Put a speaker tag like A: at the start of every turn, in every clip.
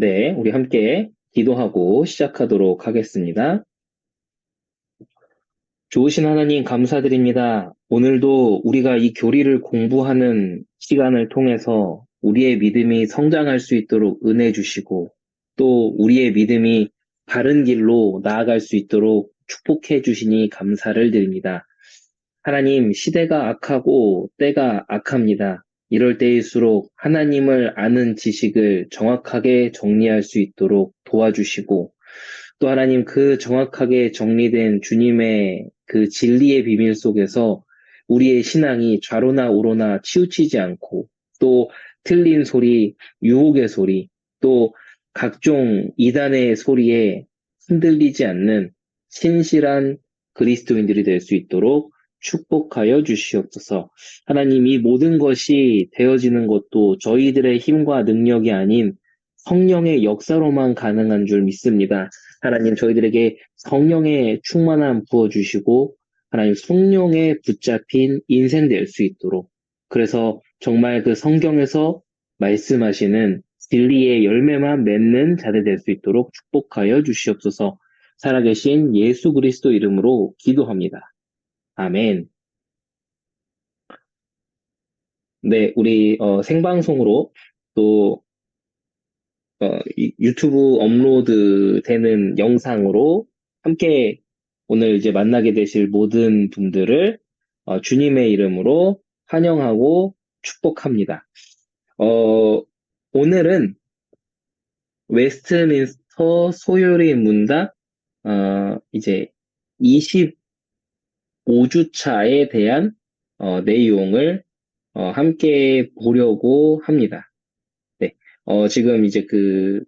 A: 네, 우리 함께 기도하고 시작하도록 하겠습니다. 좋으신 하나님 감사드립니다. 오늘도 우리가 이 교리를 공부하는 시간을 통해서 우리의 믿음이 성장할 수 있도록 은혜 주시고 또 우리의 믿음이 바른 길로 나아갈 수 있도록 축복해 주시니 감사를 드립니다. 하나님, 시대가 악하고 때가 악합니다. 이럴 때일수록 하나님을 아는 지식을 정확하게 정리할 수 있도록 도와주시고 또 하나님 그 정확하게 정리된 주님의 그 진리의 비밀 속에서 우리의 신앙이 좌로나 우로나 치우치지 않고 또 틀린 소리, 유혹의 소리, 또 각종 이단의 소리에 흔들리지 않는 신실한 그리스도인들이 될 수 있도록 축복하여 주시옵소서. 하나님 이 모든 것이 되어지는 것도 저희들의 힘과 능력이 아닌 성령의 역사로만 가능한 줄 믿습니다. 하나님 저희들에게 성령의 충만함 부어주시고 하나님 성령에 붙잡힌 인생 될 수 있도록 그래서 정말 그 성경에서 말씀하시는 진리의 열매만 맺는 자들 될 수 있도록 축복하여 주시옵소서 살아계신 예수 그리스도 이름으로 기도합니다. 아멘. 네, 우리 어, 생방송으로 또 어, 이- 유튜브 업로드 되는 영상으로 함께 오늘 이제 만나게 되실 모든 분들을 어, 주님의 이름으로 환영하고 축복합니다. 어, 오늘은 웨스트민스터 소요리 문답 어, 이제 25주차에 대한 어, 내용을 어, 함께 보려고 합니다. 네, 어, 지금 이제 그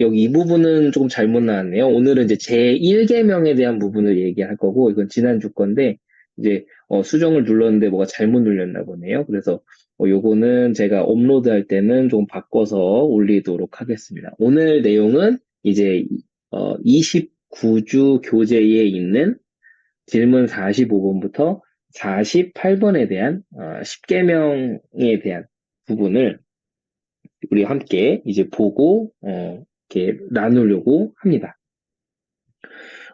A: 여기 이 부분은 조금 잘못 나왔네요. 오늘은 이제 제1계명에 대한 부분을 얘기할 거고 이건 지난주 건데 이제 어, 수정을 눌렀는데 뭐가 잘못 눌렸나 보네요. 그래서 어, 요거는 제가 업로드할 때는 좀 바꿔서 올리도록 하겠습니다. 오늘 내용은 이제 어, 29주 교재에 있는 질문 45번부터 48번에 대한 어, 10계명에 대한 부분을 우리 함께 이제 보고 어, 이렇게 나누려고 합니다.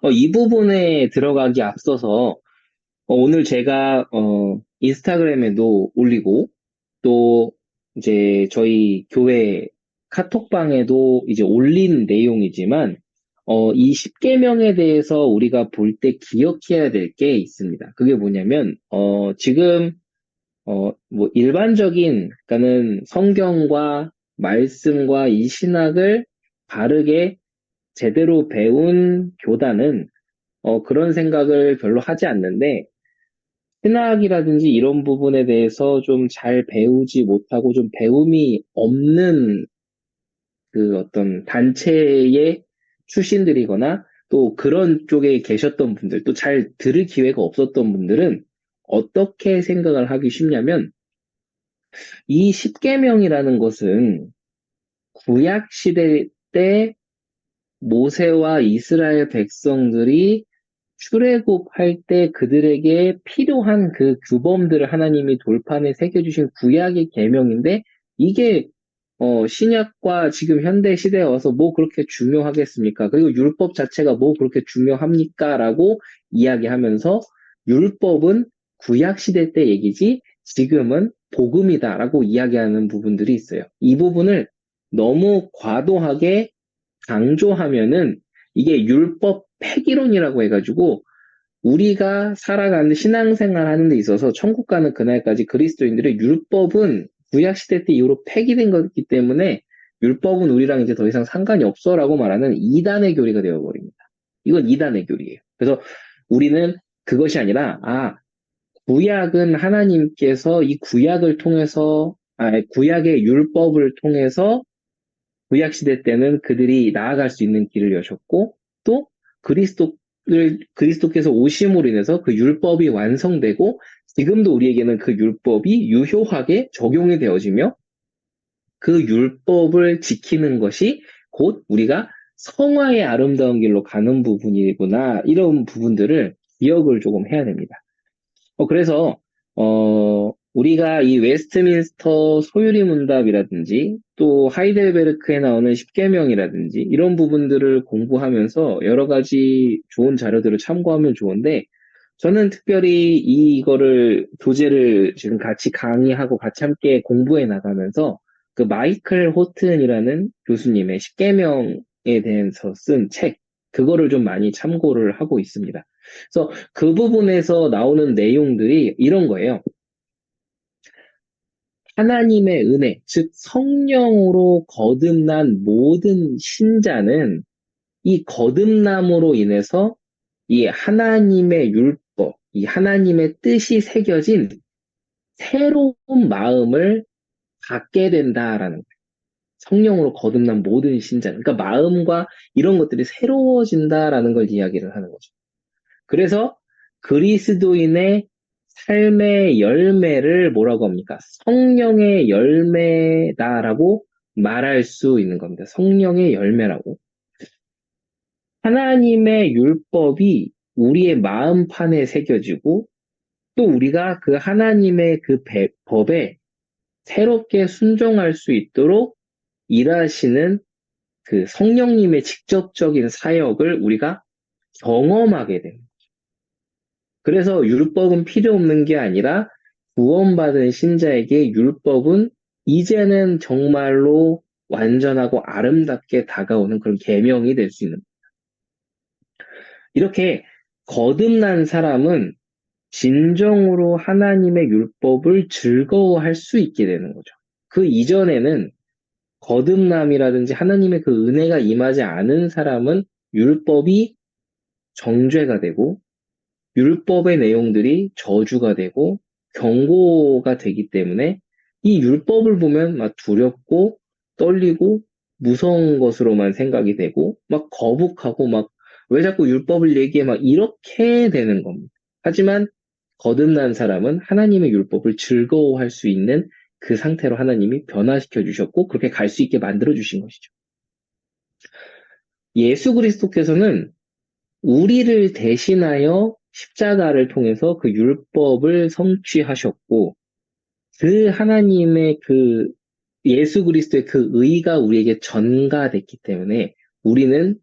A: 어, 이 부분에 들어가기 앞서서 어, 오늘 제가 어, 인스타그램에도 올리고 또 이제 저희 교회 카톡방에도 이제 올린 내용이지만 어, 이 10계명에 대해서 우리가 볼 때 기억해야 될 게 있습니다. 그게 뭐냐면 어, 지금 어, 뭐 일반적인 그러니까는 성경과 말씀과 이 신학을 바르게 제대로 배운 교단은 어, 그런 생각을 별로 하지 않는데 신학이라든지 이런 부분에 대해서 좀 잘 배우지 못하고 좀 배움이 없는 그 어떤 단체의 출신들이거나 또 그런 쪽에 계셨던 분들, 또 잘 들을 기회가 없었던 분들은 어떻게 생각을 하기 쉽냐면 이 십계명이라는 것은 구약 시대 때 모세와 이스라엘 백성들이 출애굽할 때 그들에게 필요한 그 규범들을 하나님이 돌판에 새겨주신 구약의 계명인데 이게 어, 신약과 지금 현대 시대에 와서 뭐 그렇게 중요하겠습니까? 그리고 율법 자체가 뭐 그렇게 중요합니까? 라고 이야기하면서 율법은 구약 시대 때 얘기지 지금은 복음이다 라고 이야기하는 부분들이 있어요. 이 부분을 너무 과도하게 강조하면은 이게 율법 폐기론이라고 해가지고 우리가 살아가는 신앙생활 하는 데 있어서 천국 가는 그날까지 그리스도인들의 율법은 구약 시대 때 이후로 폐기된 거기 때문에 율법은 우리랑 이제 더 이상 상관이 없어라고 말하는 이단의 교리가 되어버립니다. 이건 이단의 교리예요. 그래서 우리는 그것이 아니라 아 구약은 하나님께서 이 구약을 통해서 아 구약의 율법을 통해서 구약 시대 때는 그들이 나아갈 수 있는 길을 여셨고 또 그리스도를 그리스도께서 오심으로 인해서 그 율법이 완성되고 지금도 우리에게는 그 율법이 유효하게 적용이 되어지며 그 율법을 지키는 것이 곧 우리가 성화의 아름다운 길로 가는 부분이구나 이런 부분들을 기억을 조금 해야 됩니다. 어, 그래서 어, 우리가 이 웨스트민스터 소유리 문답이라든지 또 하이델베르크에 나오는 십계명이라든지 이런 부분들을 공부하면서 여러 가지 좋은 자료들을 참고하면 좋은데 저는 특별히 이거를 교재를 지금 같이 강의하고 같이 함께 공부해 나가면서 그 마이클 호튼이라는 교수님의 십계명에 대해서 쓴 책, 그거를 좀 많이 참고를 하고 있습니다. 그래서 그 부분에서 나오는 내용들이 이런 거예요. 하나님의 은혜, 즉 성령으로 거듭난 모든 신자는 이 거듭남으로 인해서 이 하나님의 율법, 이 하나님의 뜻이 새겨진 새로운 마음을 갖게 된다라는 거예요. 성령으로 거듭난 모든 신자는. 그러니까 마음과 이런 것들이 새로워진다라는 걸 이야기를 하는 거죠. 그래서 그리스도인의 삶의 열매를 뭐라고 합니까? 성령의 열매다라고 말할 수 있는 겁니다. 성령의 열매라고. 하나님의 율법이 우리의 마음판에 새겨지고 또 우리가 그 하나님의 그 배, 법에 새롭게 순종할 수 있도록 일하시는 그 성령님의 직접적인 사역을 우리가 경험하게 됩니다. 그래서 율법은 필요 없는 게 아니라 구원받은 신자에게 율법은 이제는 정말로 완전하고 아름답게 다가오는 그런 계명이 될 수 있는 겁니다. 이렇게 거듭난 사람은 진정으로 하나님의 율법을 즐거워할 수 있게 되는 거죠. 그 이전에는 거듭남이라든지 하나님의 그 은혜가 임하지 않은 사람은 율법이 정죄가 되고 율법의 내용들이 저주가 되고 경고가 되기 때문에 이 율법을 보면 막 두렵고 떨리고 무서운 것으로만 생각이 되고 막 거북하고 막 왜 자꾸 율법을 얘기해 막 이렇게 되는 겁니다. 하지만 거듭난 사람은 하나님의 율법을 즐거워할 수 있는 그 상태로 하나님이 변화시켜 주셨고 그렇게 갈 수 있게 만들어 주신 것이죠. 예수 그리스도께서는 우리를 대신하여 십자가를 통해서 그 율법을 성취하셨고 그 하나님의 그 예수 그리스도의 그 의가 우리에게 전가됐기 때문에 우리는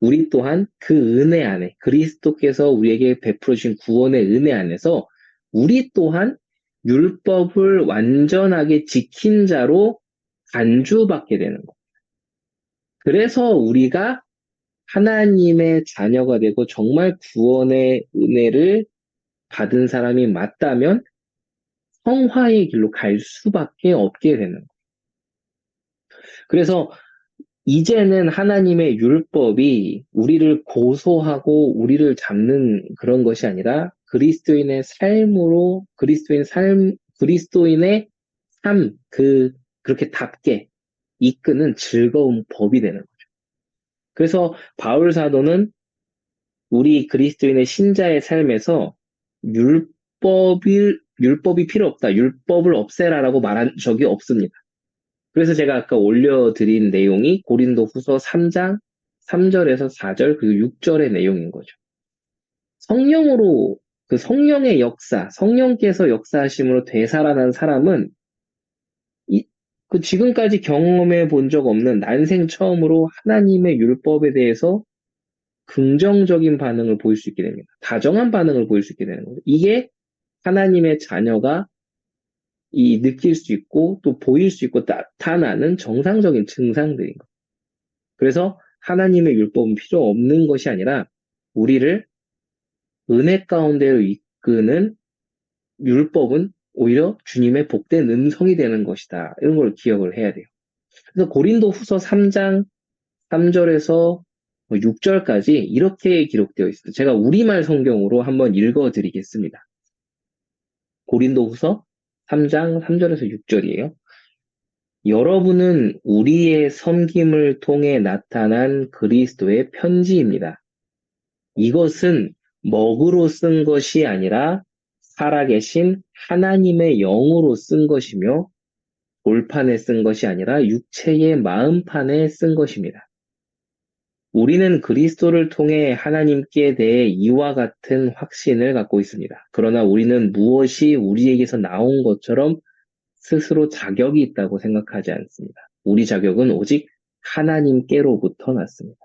A: 우리 또한 그 은혜 안에 그리스도께서 우리에게 베풀어 주신 구원의 은혜 안에서 우리 또한 율법을 완전하게 지킨 자로 간주받게 되는 겁니다. 그래서 우리가 하나님의 자녀가 되고 정말 구원의 은혜를 받은 사람이 맞다면 성화의 길로 갈 수밖에 없게 되는 거예요. 그래서 이제는 하나님의 율법이 우리를 고소하고 우리를 잡는 그런 것이 아니라 그리스도인의 삶으로 그리스도인 삶 그리스도인의 삶 그 그렇게 답게 이끄는 즐거운 법이 되는 거죠. 그래서 바울 사도는 우리 그리스도인의 신자의 삶에서 율법이 율법이 필요 없다. 율법을 없애라라고 말한 적이 없습니다. 그래서 제가 아까 올려드린 내용이 고린도 후서 3장 3절에서 4절 그리고 6절의 내용인 거죠. 성령으로 그 성령의 역사, 성령께서 역사하심으로 되살아난 사람은 이, 그 지금까지 경험해 본 적 없는 난생 처음으로 하나님의 율법에 대해서 긍정적인 반응을 보일 수 있게 됩니다. 다정한 반응을 보일 수 있게 되는 거죠. 이게 하나님의 자녀가 이 느낄 수 있고 또 보일 수 있고 나타나는 정상적인 증상들인 것. 그래서 하나님의 율법은 필요 없는 것이 아니라 우리를 은혜 가운데로 이끄는 율법은 오히려 주님의 복된 음성이 되는 것이다. 이런 걸 기억을 해야 돼요. 그래서 고린도 후서 3장 3절에서 6절까지 이렇게 기록되어 있습니다. 제가 우리말 성경으로 한번 읽어 드리겠습니다. 고린도 후서 3장 3절에서 6절이에요. 여러분은 우리의 섬김을 통해 나타난 그리스도의 편지입니다. 이것은 먹으로 쓴 것이 아니라 살아계신 하나님의 영으로 쓴 것이며 돌판에 쓴 것이 아니라 육체의 마음판에 쓴 것입니다. 우리는 그리스도를 통해 하나님께 대해 이와 같은 확신을 갖고 있습니다. 그러나 우리는 무엇이 우리에게서 나온 것처럼 스스로 자격이 있다고 생각하지 않습니다. 우리 자격은 오직 하나님께로부터 났습니다.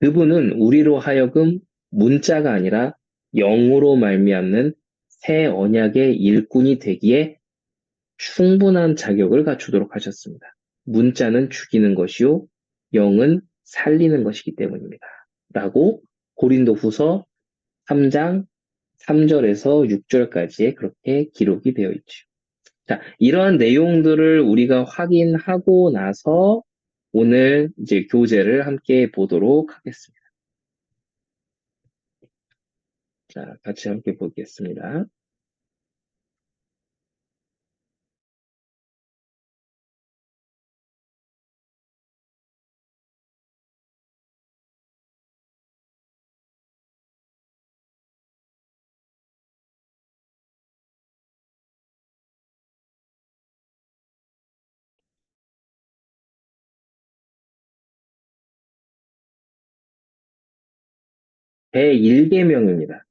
A: 그분은 우리로 하여금 문자가 아니라 영으로 말미암는 새 언약의 일꾼이 되기에 충분한 자격을 갖추도록 하셨습니다. 문자는 죽이는 것이요, 영은 살리는 것이기 때문입니다. 라고 고린도 후서 3장 3절에서 6절까지에 그렇게 기록이 되어 있죠. 자, 이러한 내용들을 우리가 확인하고 나서 오늘 이제 교재를 함께 보도록 하겠습니다. 자, 같이 함께 보겠습니다. 제1계명입니다.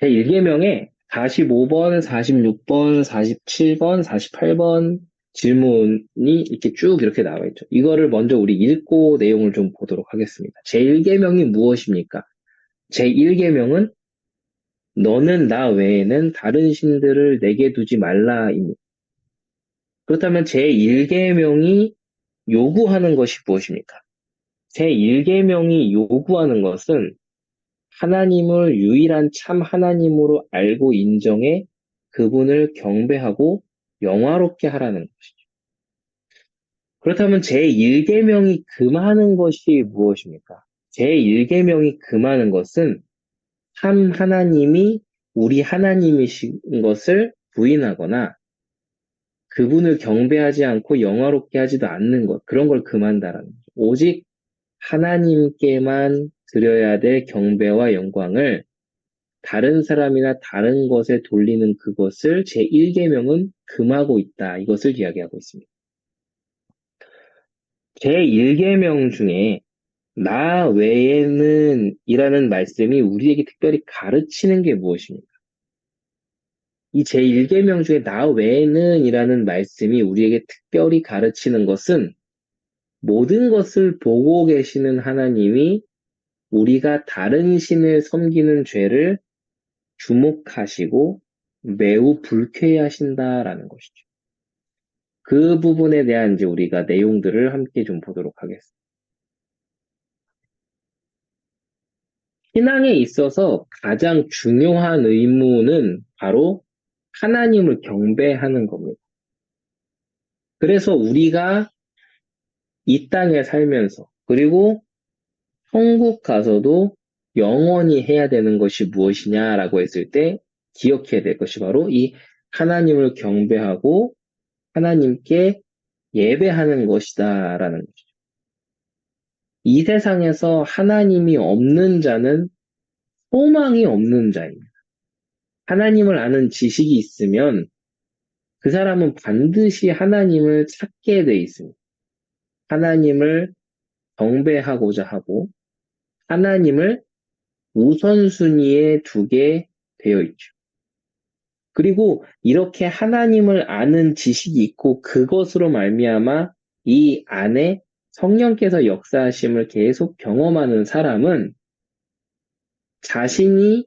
A: 제 1계명에 45번, 46번, 47번, 48번 질문이 이렇게 쭉 이렇게 나와 있죠. 이거를 먼저 우리 읽고 내용을 좀 보도록 하겠습니다. 제 1계명이 무엇입니까? 제 1계명은 너는 나 외에는 다른 신들을 내게 두지 말라입니다. 그렇다면 제 1계명이 요구하는 것이 무엇입니까? 제 1계명이 요구하는 것은 하나님을 유일한 참 하나님으로 알고 인정해 그분을 경배하고 영화롭게 하라는 것이죠. 그렇다면 제1계명이 금하는 것이 무엇입니까? 제1계명이 금하는 것은 참 하나님이 우리 하나님이신 것을 부인하거나 그분을 경배하지 않고 영화롭게 하지도 않는 것, 그런 걸 금한다라는 거죠. 오직 하나님께만 드려야 될 경배와 영광을 다른 사람이나 다른 것에 돌리는 그것을 제1계명은 금하고 있다. 이것을 이야기하고 있습니다. 제1계명 중에 나 외에는 이라는 말씀이 우리에게 특별히 가르치는 게 무엇입니까? 이 제1계명 중에 나 외에는 이라는 말씀이 우리에게 특별히 가르치는 것은 모든 것을 보고 계시는 하나님이 우리가 다른 신을 섬기는 죄를 주목하시고 매우 불쾌해 하신다라는 것이죠. 그 부분에 대한 이제 우리가 내용들을 함께 좀 보도록 하겠습니다. 신앙에 있어서 가장 중요한 의무는 바로 하나님을 경배하는 겁니다. 그래서 우리가 이 땅에 살면서 그리고 천국 가서도 영원히 해야 되는 것이 무엇이냐라고 했을 때 기억해야 될 것이 바로 이 하나님을 경배하고 하나님께 예배하는 것이다라는 것이죠. 이 세상에서 하나님이 없는 자는 소망이 없는 자입니다. 하나님을 아는 지식이 있으면 그 사람은 반드시 하나님을 찾게 돼 있습니다. 하나님을 경배하고자 하고 하나님을 우선순위에 두게 되어 있죠. 그리고 이렇게 하나님을 아는 지식이 있고 그것으로 말미암아 이 안에 성령께서 역사하심을 계속 경험하는 사람은 자신이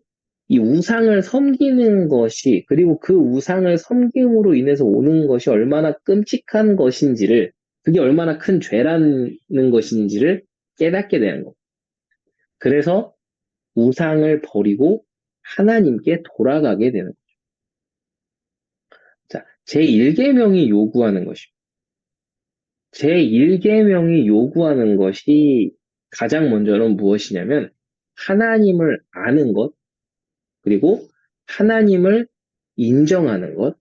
A: 이 우상을 섬기는 것이 그리고 그 우상을 섬김으로 인해서 오는 것이 얼마나 끔찍한 것인지를 그게 얼마나 큰 죄라는 것인지를 깨닫게 되는 겁니다. 그래서 우상을 버리고 하나님께 돌아가게 되는 거죠. 자, 제1계명이 요구하는 것입니다. 제1계명이 요구하는 것이 가장 먼저는 무엇이냐면 하나님을 아는 것, 그리고 하나님을 인정하는 것,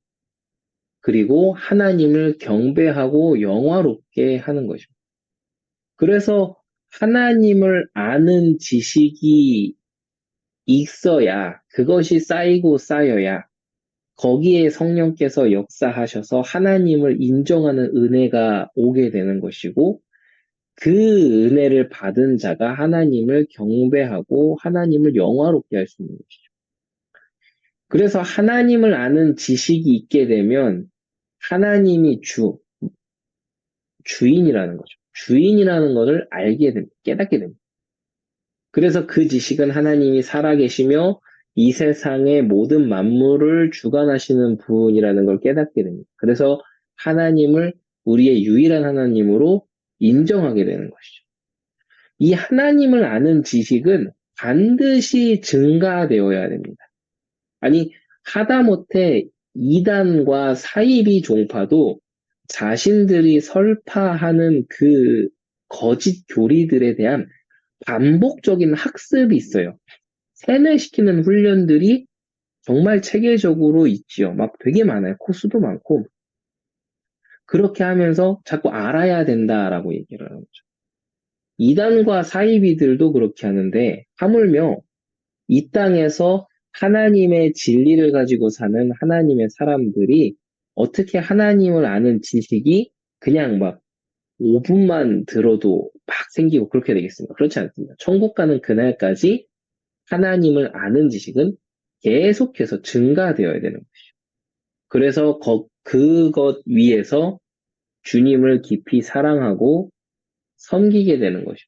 A: 그리고 하나님을 경배하고 영화롭게 하는 것입니다. 그래서 하나님을 아는 지식이 있어야 그것이 쌓이고 쌓여야 거기에 성령께서 역사하셔서 하나님을 인정하는 은혜가 오게 되는 것이고, 그 은혜를 받은 자가 하나님을 경배하고 하나님을 영화롭게 할 수 있는 것이죠. 그래서 하나님을 아는 지식이 있게 되면 하나님이 주, 주인이라는 거죠. 주인이라는 것을 알게 됩니다. 깨닫게 됩니다. 그래서 그 지식은 하나님이 살아계시며 이 세상의 모든 만물을 주관하시는 분이라는 걸 깨닫게 됩니다. 그래서 하나님을 우리의 유일한 하나님으로 인정하게 되는 것이죠. 이 하나님을 아는 지식은 반드시 증가되어야 됩니다. 아니, 하다못해 이단과 사이비 종파도 자신들이 설파하는 그 거짓 교리들에 대한 반복적인 학습이 있어요. 세뇌시키는 훈련들이 정말 체계적으로 있지요. 막 되게 많아요. 코스도 많고. 그렇게 하면서 자꾸 알아야 된다라고 얘기를 하는 거죠. 이단과 사이비들도 그렇게 하는데, 하물며 이 땅에서 하나님의 진리를 가지고 사는 하나님의 사람들이 어떻게 하나님을 아는 지식이 그냥 막 5분만 들어도 막 생기고 그렇게 되겠습니까? 그렇지 않습니다. 천국 가는 그날까지 하나님을 아는 지식은 계속해서 증가되어야 되는 것이죠. 그래서 거, 그것 위에서 주님을 깊이 사랑하고 섬기게 되는 것이죠.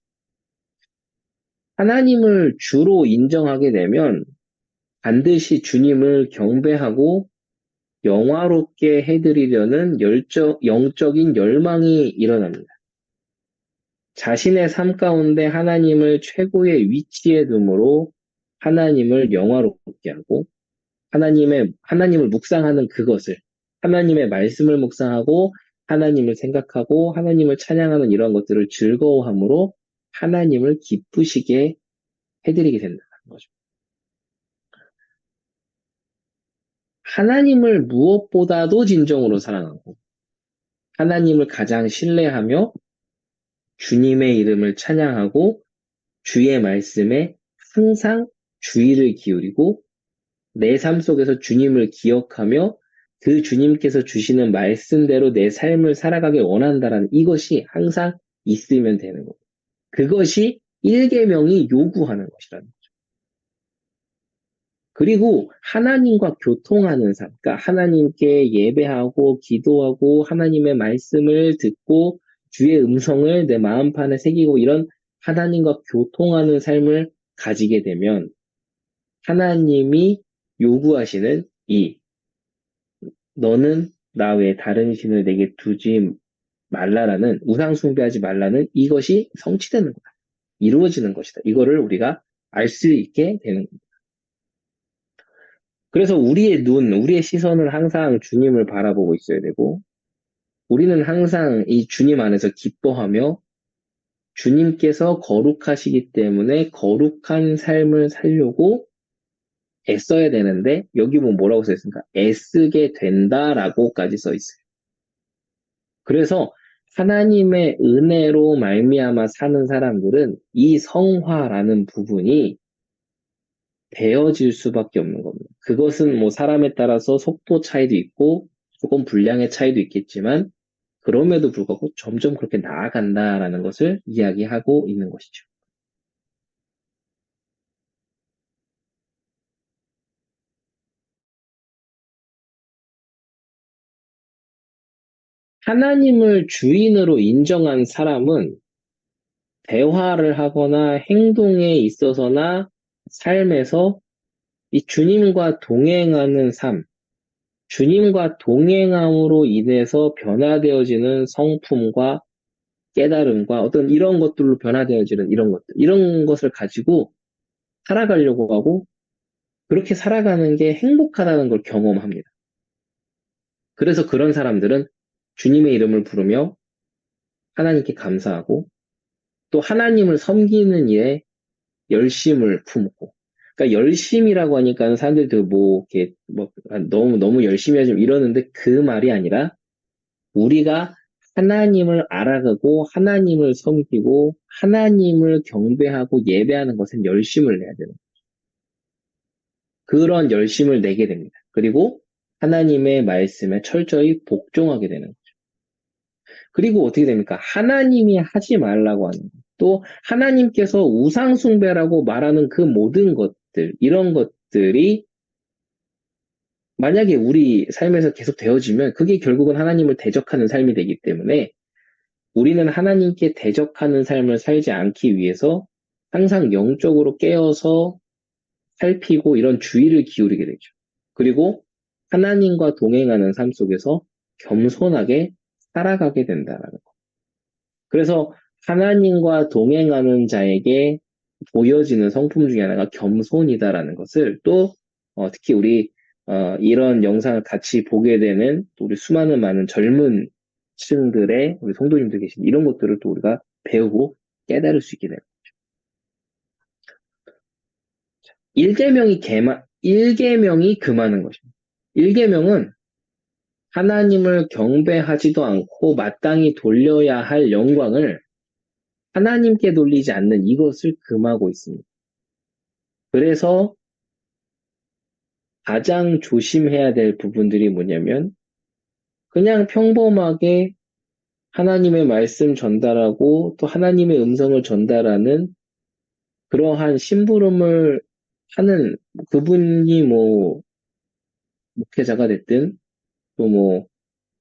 A: 하나님을 주로 인정하게 되면 반드시 주님을 경배하고 영화롭게 해드리려는 열적, 영적인 열망이 일어납니다. 자신의 삶 가운데 하나님을 최고의 위치에 둠으로 하나님을 영화롭게 하고 하나님의 하나님을 묵상하는 그것을 하나님의 말씀을 묵상하고 하나님을 생각하고 하나님을 찬양하는 이런 것들을 즐거워함으로 하나님을 기쁘시게 해드리게 된다는 거죠. 하나님을 무엇보다도 진정으로 사랑하고 하나님을 가장 신뢰하며 주님의 이름을 찬양하고 주의 말씀에 항상 주의를 기울이고 내 삶 속에서 주님을 기억하며 그 주님께서 주시는 말씀대로 내 삶을 살아가길 원한다라는 이것이 항상 있으면 되는 겁니다. 그것이 1계명이 요구하는 것이라는 거죠. 그리고 하나님과 교통하는 삶, 그러니까 하나님께 예배하고 기도하고 하나님의 말씀을 듣고 주의 음성을 내 마음판에 새기고 이런 하나님과 교통하는 삶을 가지게 되면 하나님이 요구하시는 이 너는 나 외에 다른 신을 내게 두지 말라라는 우상 숭배하지 말라는 이것이 성취되는 거다. 이루어지는 것이다. 이거를 우리가 알 수 있게 되는 겁니다. 그래서 우리의 눈, 우리의 시선을 항상 주님을 바라보고 있어야 되고 우리는 항상 이 주님 안에서 기뻐하며 주님께서 거룩하시기 때문에 거룩한 삶을 살려고 애써야 되는데 여기 보면 뭐라고 써 있습니까? 애쓰게 된다라고까지 써 있어요. 그래서 하나님의 은혜로 말미암아 사는 사람들은 이 성화라는 부분이 되어질 수밖에 없는 겁니다. 그것은 뭐 사람에 따라서 속도 차이도 있고 조금 분량의 차이도 있겠지만 그럼에도 불구하고 점점 그렇게 나아간다라는 것을 이야기하고 있는 것이죠. 하나님을 주인으로 인정한 사람은 대화를 하거나 행동에 있어서나 삶에서 이 주님과 동행하는 삶, 주님과 동행함으로 인해서 변화되어지는 성품과 깨달음과 어떤 이런 것들로 변화되어지는 이런 것들, 이런 것을 가지고 살아가려고 하고 그렇게 살아가는 게 행복하다는 걸 경험합니다. 그래서 그런 사람들은 주님의 이름을 부르며 하나님께 감사하고 또 하나님을 섬기는 일에 열심을 품고 그러니까 열심이라고 하니까 사람들이 뭐 이렇게 뭐 너무 너무 열심히 하지 이러는데 그 말이 아니라 우리가 하나님을 알아가고 하나님을 섬기고 하나님을 경배하고 예배하는 것은 열심을 내야 되는 거죠. 그런 열심을 내게 됩니다. 그리고 하나님의 말씀에 철저히 복종하게 되는 거죠. 그리고 어떻게 됩니까? 하나님이 하지 말라고 하는 것, 또 하나님께서 우상숭배라고 말하는 그 모든 것들, 이런 것들이 만약에 우리 삶에서 계속 되어지면 그게 결국은 하나님을 대적하는 삶이 되기 때문에 우리는 하나님께 대적하는 삶을 살지 않기 위해서 항상 영적으로 깨어서 살피고 이런 주의를 기울이게 되죠. 그리고 하나님과 동행하는 삶 속에서 겸손하게 살아가게 된다라는 거. 그래서 하나님과 동행하는 자에게 보여지는 성품 중에 하나가 겸손이다라는 것을 또 어, 특히 우리 어, 이런 영상을 같이 보게 되는 우리 수많은 많은 젊은 층들의 우리 성도님들 계신 이런 것들을 또 우리가 배우고 깨달을 수 있게 되는 거죠. 1계명이 개마, 1계명이 금하는 것입니다. 1계명은 하나님을 경배하지도 않고 마땅히 돌려야 할 영광을 하나님께 돌리지 않는 이것을 금하고 있습니다. 그래서 가장 조심해야 될 부분들이 뭐냐면 그냥 평범하게 하나님의 말씀 전달하고 또 하나님의 음성을 전달하는 그러한 심부름을 하는 그분이 뭐 목회자가 됐든 또뭐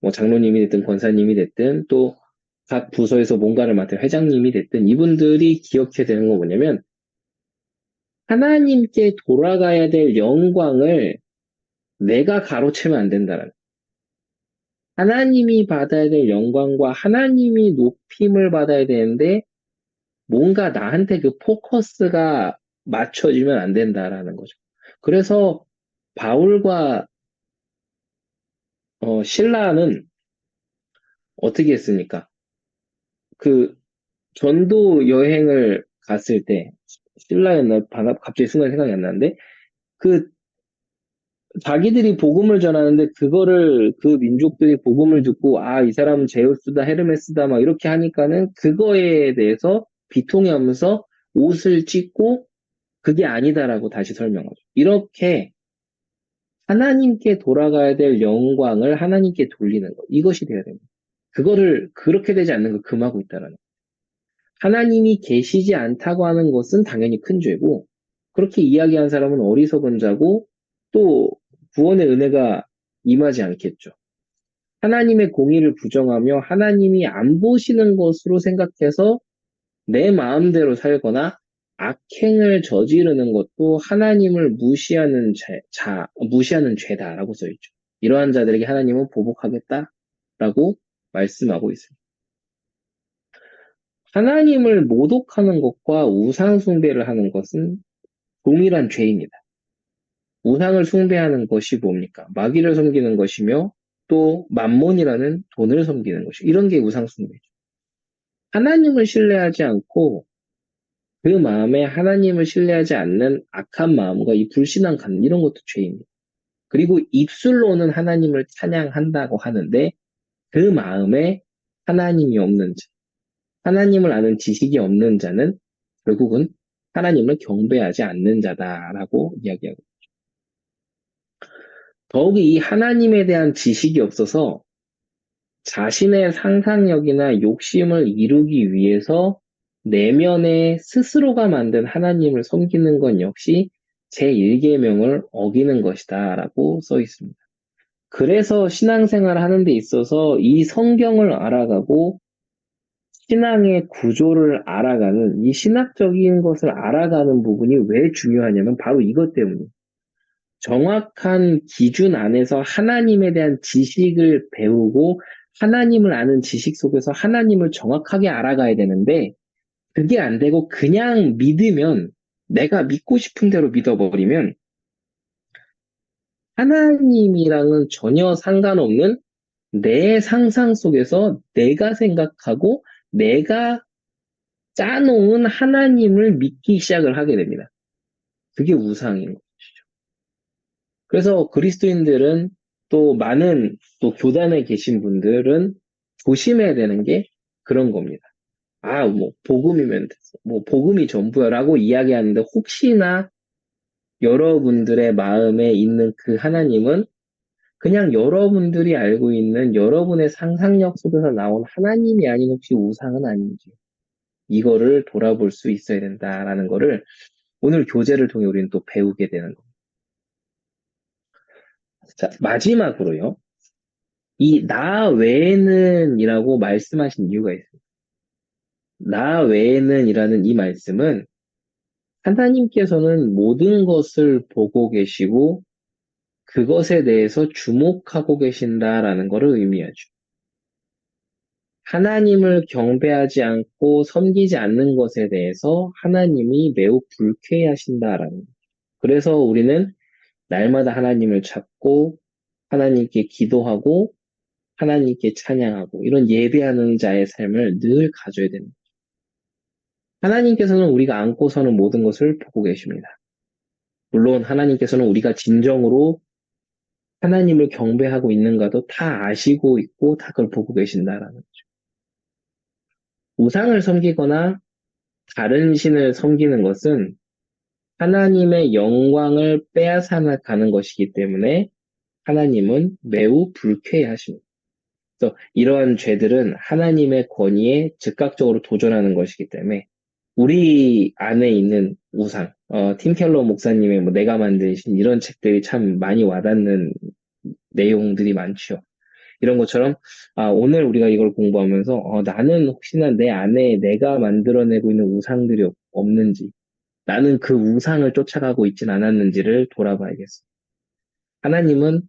A: 뭐 장로님이 됐든 권사님이 됐든 또 각 부서에서 뭔가를 맡은 회장님이 됐든 이분들이 기억해야 되는 건 뭐냐면 하나님께 돌아가야 될 영광을 내가 가로채면 안 된다는 하나님이 받아야 될 영광과 하나님이 높임을 받아야 되는데 뭔가 나한테 그 포커스가 맞춰지면 안 된다라는 거죠. 그래서 바울과 어, 신라는 어떻게 했습니까? 그 전도 여행을 갔을 때 신라였나 갑자기 순간 생각이 안 나는데 그 자기들이 복음을 전하는데 그거를 그 민족들이 복음을 듣고 아 이 사람은 제우스다 헤르메스다 막 이렇게 하니까는 그거에 대해서 비통해하면서 옷을 찢고 그게 아니다라고 다시 설명하죠. 이렇게 하나님께 돌아가야 될 영광을 하나님께 돌리는 것 이것이 되어야 됩니다. 그거를 그렇게 되지 않는 걸 금하고 있다라는 것. 하나님이 계시지 않다고 하는 것은 당연히 큰 죄고 그렇게 이야기한 사람은 어리석은 자고 또 구원의 은혜가 임하지 않겠죠. 하나님의 공의를 부정하며 하나님이 안 보시는 것으로 생각해서 내 마음대로 살거나 악행을 저지르는 것도 하나님을 무시하는 자, 자 무시하는 죄다라고 써 있죠. 이러한 자들에게 하나님은 보복하겠다라고 말씀하고 있습니다. 하나님을 모독하는 것과 우상 숭배를 하는 것은 동일한 죄입니다. 우상을 숭배하는 것이 뭡니까? 마귀를 섬기는 것이며 또 만몬이라는 돈을 섬기는 것이 이런 게 우상 숭배죠. 하나님을 신뢰하지 않고 그 마음에 하나님을 신뢰하지 않는 악한 마음과 이 불신한 감 이런 것도 죄입니다. 그리고 입술로는 하나님을 찬양한다고 하는데 그 마음에 하나님이 없는 자, 하나님을 아는 지식이 없는 자는 결국은 하나님을 경배하지 않는 자다라고 이야기하고 더욱이 이 하나님에 대한 지식이 없어서 자신의 상상력이나 욕심을 이루기 위해서 내면에 스스로가 만든 하나님을 섬기는 건 역시 제1계명을 어기는 것이다 라고 써 있습니다. 그래서 신앙생활을 하는 데 있어서 이 성경을 알아가고 신앙의 구조를 알아가는 이 신학적인 것을 알아가는 부분이 왜 중요하냐면 바로 이것 때문이에요. 정확한 기준 안에서 하나님에 대한 지식을 배우고 하나님을 아는 지식 속에서 하나님을 정확하게 알아가야 되는데 그게 안 되고 그냥 믿으면 내가 믿고 싶은 대로 믿어버리면 하나님이랑은 전혀 상관없는 내 상상 속에서 내가 생각하고 내가 짜놓은 하나님을 믿기 시작을 하게 됩니다. 그게 우상인 거예요. 그래서 그리스도인들은 또 많은 또 교단에 계신 분들은 조심해야 되는 게 그런 겁니다. 아, 뭐, 복음이면 됐어. 뭐, 복음이 전부야. 라고 이야기하는데 혹시나 여러분들의 마음에 있는 그 하나님은 그냥 여러분들이 알고 있는 여러분의 상상력 속에서 나온 하나님이 아닌 혹시 우상은 아닌지 이거를 돌아볼 수 있어야 된다라는 거를 오늘 교재를 통해 우리는 또 배우게 되는 겁니다. 자, 마지막으로요. 이 나 외에는 이라고 말씀하신 이유가 있습니다. 나 외에는 이라는 이 말씀은 하나님께서는 모든 것을 보고 계시고 그것에 대해서 주목하고 계신다라는 것을 의미하죠. 하나님을 경배하지 않고 섬기지 않는 것에 대해서 하나님이 매우 불쾌하신다라는 거죠. 그래서 우리는 날마다 하나님을 찾고 하나님께 기도하고 하나님께 찬양하고 이런 예배하는 자의 삶을 늘 가져야 됩니다. 하나님께서는 우리가 안고 서는 모든 것을 보고 계십니다. 물론 하나님께서는 우리가 진정으로 하나님을 경배하고 있는가도 다 아시고 있고 다 그걸 보고 계신다라는 거죠. 우상을 섬기거나 다른 신을 섬기는 것은 하나님의 영광을 빼앗아가는 것이기 때문에 하나님은 매우 불쾌하십니다. 그래서 이러한 죄들은 하나님의 권위에 즉각적으로 도전하는 것이기 때문에 우리 안에 있는 우상, 어, 팀 켈러 목사님의 뭐 내가 만드신 이런 책들이 참 많이 와닿는 내용들이 많죠. 이런 것처럼 아, 오늘 우리가 이걸 공부하면서 어, 나는 혹시나 내 안에 내가 만들어내고 있는 우상들이 없- 없는지 나는 그 우상을 쫓아가고 있진 않았는지를 돌아봐야겠습니다. 하나님은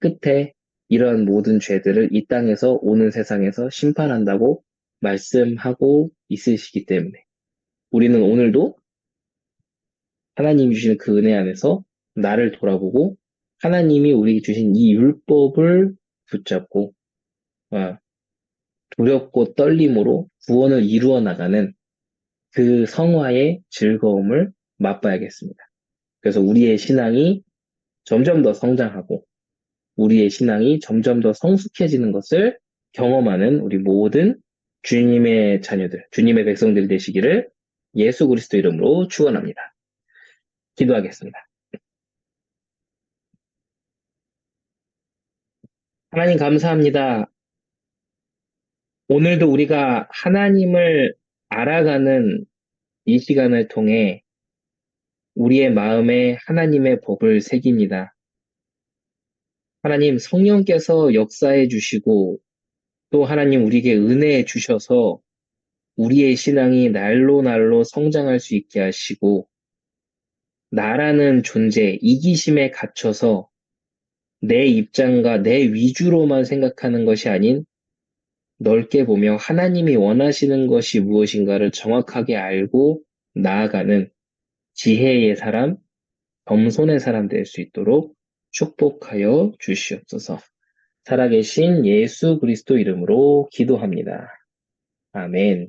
A: 끝에 이러한 모든 죄들을 이 땅에서 오는 세상에서 심판한다고 말씀하고 있으시기 때문에 우리는 오늘도 하나님이 주시는 그 은혜 안에서 나를 돌아보고 하나님이 우리에게 주신 이 율법을 붙잡고 어, 두렵고 떨림으로 구원을 이루어 나가는 그 성화의 즐거움을 맛봐야겠습니다. 그래서 우리의 신앙이 점점 더 성장하고 우리의 신앙이 점점 더 성숙해지는 것을 경험하는 우리 모든 주님의 자녀들, 주님의 백성들 되시기를 예수 그리스도 이름으로 축원합니다. 기도하겠습니다. 하나님 감사합니다. 오늘도 우리가 하나님을 알아가는 이 시간을 통해 우리의 마음에 하나님의 법을 새깁니다. 하나님 성령께서 역사해 주시고 또 하나님 우리에게 은혜 주셔서 우리의 신앙이 날로 날로 성장할 수 있게 하시고 나라는 존재, 이기심에 갇혀서 내 입장과 내 위주로만 생각하는 것이 아닌 넓게 보며 하나님이 원하시는 것이 무엇인가를 정확하게 알고 나아가는 지혜의 사람, 겸손의 사람 될 수 있도록 축복하여 주시옵소서. 살아계신 예수 그리스도 이름으로 기도합니다. 아멘.